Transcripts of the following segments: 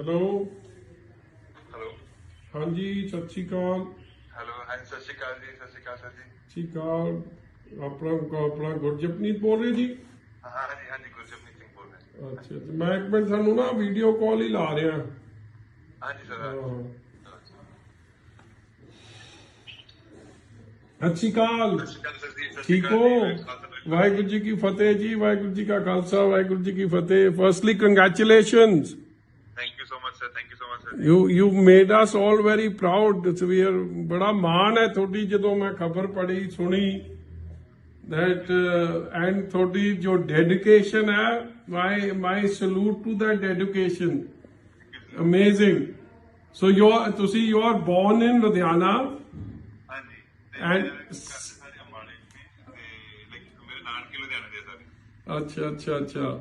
Hello hello ਹਾਂਜੀ ਸਤਿ ਸ਼੍ਰੀ ਅਕਾਲ hello ਹਾਂਜੀ ਸਤਿ ਸ਼੍ਰੀ ਅਕਾਲ ਜੀ ਸਤਿ ਸ਼੍ਰੀ ਅਕਾਲ ਸਰ ਜੀ ਸਤਿ ਸ਼੍ਰੀ ਅਕਾਲ ਆਪਣਾ ਆਪਣਾ ਗੁਰਜਪਨੀਤ ਬੋਲ ਰਹੇ ਜੀ ਹਾਂ ਜੀ ਹਾਂਜੀ ਗੁਰਜਪਨੀਤ ਸਿੰਘ ਬੋਲ ਰਿਹਾ ਅੱਛਾ ਤੇ ਮੈਂ ਇੱਕ ਮਿੰਟ ਤੁਹਾਨੂੰ ਨਾ ਵੀਡੀਓ ਕਾਲ ਹੀ ਲਾ ਰਿਹਾ ਹਾਂਜੀ ਸਰ ਹਾਂ। ਸਤਿ ਸ਼੍ਰੀ ਅਕਾਲ ਸਤਿ ਸ਼੍ਰੀ ਅਕਾਲ ਸਰ ਜੀ ਸਤਿ ਸ਼੍ਰੀ ਠੀਕ ਅਕਾਲ ਹੋ ਜੀ, ਖਾਲਸਾ ਵਾਹਿਗੁਰੂ। ਵਾਹਿਗੁਰੂ ਜੀ ਕੀ ਫਤਿਹ ਜੀ ਵਾਹਿਗੁਰੂ ਜੀ ਕਾ ਖਾਲਸਾ ਵਾਹਿਗੁਰੂ ਜੀ ਕੀ ਫਤਿਹ firstly congratulations thank you so much sir thank you so much sir you you made us all very proud we are ਬੜਾ ਮਾਣ ਹੈ ਤੁਹਾਡੀ ਜਦੋਂ ਮੈਂ ਖਬਰ ਪੜ੍ਹੀ ਸੁਣੀ that uh, and ਤੁਹਾਡੀ ਜੋ ਡੈਡੀਕੇਸ਼ਨ ਹੈ my my salute to that dedication. Amazing. So you are ਤੁਸੀਂ you are born in Ludhiana ਹਾਂਜੀ And- ਸਾਰੇ ਅੰਬਾਲੇ ਨੇ ਤੇ like ਮੇਰੇ ਨਾਨਕੇ ਲੁਧਿਆਣੇ ਦੇ ਸਰ ਅੱਛਾ ਅੱਛਾ ਅੱਛਾ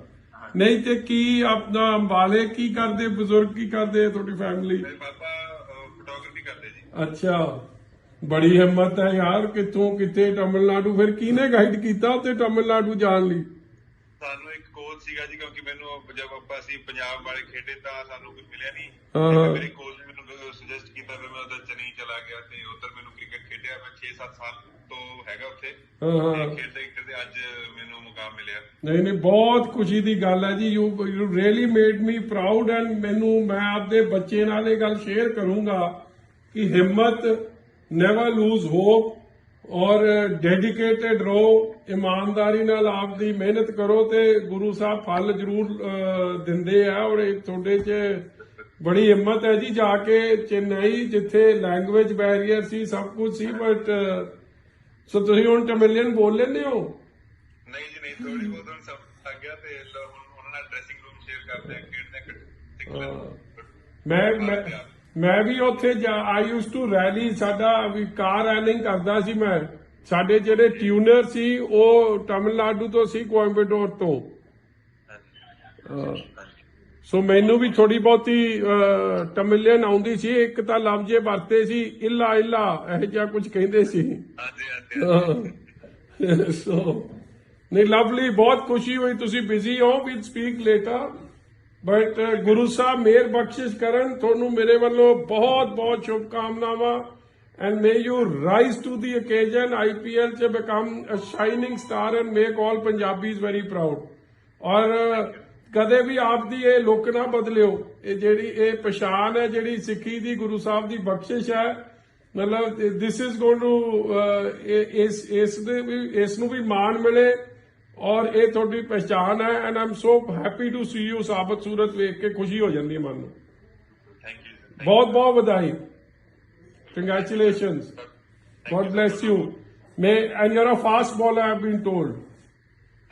ਨਹੀਂ ਤੇ ਕੀ ਆਪਣਾ ਅੰਬਾਲੇ ਕੀ ਕਰਦੇ ਬਜ਼ੁਰਗ ਕੀ ਕਰਦੇ ਤੁਹਾਡੀ ਫੈਮਿਲੀ ਮੇਰੇ ਪਾਪਾ ਫੋਟੋਗ੍ਰਾਫੀ ਕਰਦੇ ਜੀ। ਅੱਛਾ ਬੜੀ ਹਿੰਮਤ ਹੈ ਯਾਰ ਕਿੱਥੋਂ ਕਿੱਥੇ ਤਮਿਲਨਾਡੂ ਫਿਰ ਕਿਹਨੇ ਗਾਈਡ ਕੀਤਾ ਉੱਤੇ ਤਮਿਲਨਾਡੂ ਜਾਣ ਲਈ? ਸਾਨੂੰ ਇੱਕ ਕੋਚ ਸੀਗਾ ਜੀ ਕਿਉਂਕਿ ਮੈਨੂੰ ਜਦ ਆਪਾਂ ਅਸੀਂ ਪੰਜਾਬ ਵਾਲੇ ਖੇਡੇ ਤਾਂ ਸਾਨੂੰ ਕੁਝ ਮਿਲਿਆ ਨਹੀਂ। ਹਾਂ। ਤੇ ਮੇਰੇ ਕੋਚ ਨੇ ਮੈਨੂੰ ਸੁਜੈਸਟ ਕੀਤਾ ਫਿਰ ਮੈਂ ਉਧਰ ਚੇਨਈ ਚਲਾ ਗਿਆ ਤੇ ਉਧਰ ਮੈਨੂੰ ਕ੍ਰਿਕਟ ਖੇਡਿਆ। ਮੈਂ 6-7 ਸਾਲ ਤੋਂ ਹੈਗਾ ਉੱਥੇ ਹਾਂ ਹਾਂ। ਤੇ ਖੇਡਦੇ ਖੇਡਦੇ ਅੱਜ ਮੈਨੂੰ ਮੁਕਾਮ ਮਿਲਿਆ। ਨਹੀਂ ਨਹੀਂ ਬਹੁਤ ਖੁਸ਼ੀ ਦੀ ਗੱਲ ਹੈ ਜੀ। You you really made me proud and ਮੈਨੂੰ ਮੈਂ ਆਪਦੇ ਬੱਚੇ ਨਾਲ ਇਹ ਗੱਲ ਸ਼ੇਅਰ ਕਰੂੰਗਾ ਕਿ ਹਿੰਮਤ ਨੈਵਰ ਲੂਜ਼ ਹੋਪ ਔਰ ਡੈਡੀਕੇਟਿਡ ਰਹੋ ਇਮਾਨਦਾਰੀ ਨਾਲ ਆਪਦੀ ਮਿਹਨਤ ਕਰੋ ਤੇ ਗੁਰੂ ਸਾਹਿਬ ਫਲ ਜ਼ਰੂਰ ਅਹ, ਦਿੰਦੇ ਆ ਔਰ ਇਹ ਤੁਹਾਡੇ 'ਚ ਬੜੀ ਹਿੰਮਤ ਹੈ ਜੀ ਜਾ ਕੇ ਚੇਨਈ ਜਿੱਥੇ ਲੈਂਗੁਏਜ ਬੈਰੀਅਰ ਸੀ ਸਭ ਕੁਝ ਸੀ ਬਟ ਸੋ ਤੁਸੀਂ ਹੁਣ ਟਮਿਲੀਅਨ ਬੋਲ ਲੈਂਦੇ ਹੋ? ਨਹੀਂ ਜੀ ਨਹੀਂ ਥੋੜੀ ਬਹੁਤ ਹੁਣ ਸਭ ਲੱਗ ਗਿਆ ਤੇ ਲ- ਹੁਣ ਉਹਨਾਂ ਨਾਲ ਡਰੈਸਿੰਗ ਰੂਮ ਸ਼ੇਅਰ ਕਰਦੇ ਆ ਖੇਡਦੇ ਆ ਮੈਂ ਮੈਂ ਵੀ ਉੱਥੇ ਆਈ ਯੂਸ ਟੂ ਰੈਲੀ ਸਾਡਾ ਵੀ ਕਾਰ ਰੈਲਿੰਗ ਕਰਦਾ ਸੀ ਮੈਂ। ਸਾਡੇ ਜਿਹੜੇ ਟਿਊਨਰ ਸੀ ਉਹ ਤਮਿਲਨਾਡੂ ਤੋਂ ਸੀ ਕੋਇੰਬਟੋਰ ਤੋਂ। ਸੋ ਮੈਨੂੰ ਵੀ ਥੋੜੀ ਬਹੁਤੀ ਅਹ, ਤਮਿਲੀਅਨ ਆਉਂਦੀ ਸੀ ਇੱਕ ਤਾਂ ਲਫ਼ਜ਼ੇ ਵਰਤੇ ਸੀ ਇੱਲਾ ਇੱਲਾ ਇਹ ਜਿਹਾ ਕੁਝ ਕਹਿੰਦੇ ਸੀ। ਸੋ ਨਹੀਂ ਲਵਲੀ ਬਹੁਤ ਖੁਸ਼ੀ ਹੋਈ ਤੁਸੀਂ ਬਿਜ਼ੀ ਹੋ we speak later but Guru Sahib ਮਿਹਰ ਬਖਸ਼ਿਸ਼ ਕਰਨ ਤੁਹਾਨੂੰ ਮੇਰੇ ਵੱਲੋਂ ਬਹੁਤ ਬਹੁਤ ਸ਼ੁਭਕਾਮਨਾਵਾਂ and may you rise to the occasion IPL ਚ become a shining star and make all Punjabis very proud ਔਰ ਕਦੇ ਵੀ ਆਪਦੀ ਇਹ ਲੁੱਕ ਨਾ ਬਦਲਿਓ। ਇਹ ਜਿਹੜੀ ਇਹ ਪਛਾਣ ਹੈ ਜਿਹੜੀ ਸਿੱਖੀ ਦੀ ਗੁਰੂ ਸਾਹਿਬ ਦੀ ਬਖਸ਼ਿਸ਼ ਹੈ ਮਤਲਬ ਦਿਸ ਇਜ਼ ਗੋਇੰ ਟੂ ਇਸ ਇਸ ਦੇ ਵੀ ਇਸ ਨੂੰ ਵੀ ਮਾਣ ਮਿਲੇ ਔਰ ਇਹ ਤੁਹਾਡੀ ਪਛਾਣ ਹੈ and am so happy to see you ਸਾਬਤ ਸੂਰਤ ਵੇਖ ਕੇ ਖੁਸ਼ੀ ਹੋ ਜਾਂਦੀ ਹੈ ਮਨ ਨੂੰ। ਥੈਂਕ ਯੂ ਬਹੁਤ ਬਹੁਤ ਵਧਾਈ। Congratulations God bless you. May and you're a fast bowler, I've been told.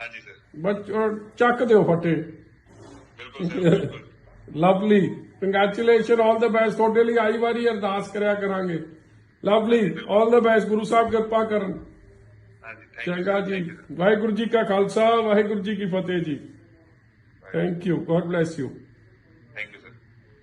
ਹਾਂਜੀ ਸਰ But uh, ਚੱਕ ਦਿਓ ਫਟੇ। ਬਿਲਕੁਲ ਸਰ ਬਿਲਕੁਲ lovely congratulations all the best ਤੁਹਾਡੇ ਲਈ ਆਈ ਵਾਰੀ ਅਰਦਾਸ ਕਰਿਆ ਕਰਾਂਗੇ Lovely all the best Guru Sahib ਕਿਰਪਾ ਕਰਨ ਹਾਂਜੀ ਥੈਂਕ ਯੂ ਚੰਗਾ ਜੀ ਵਾਹਿਗੁਰੂ ਜੀ ਕਾ ਖਾਲਸਾ ਵਾਹਿਗੁਰੂ ਜੀ ਕੀ ਫਤਿਹ ਜੀ thank you God bless you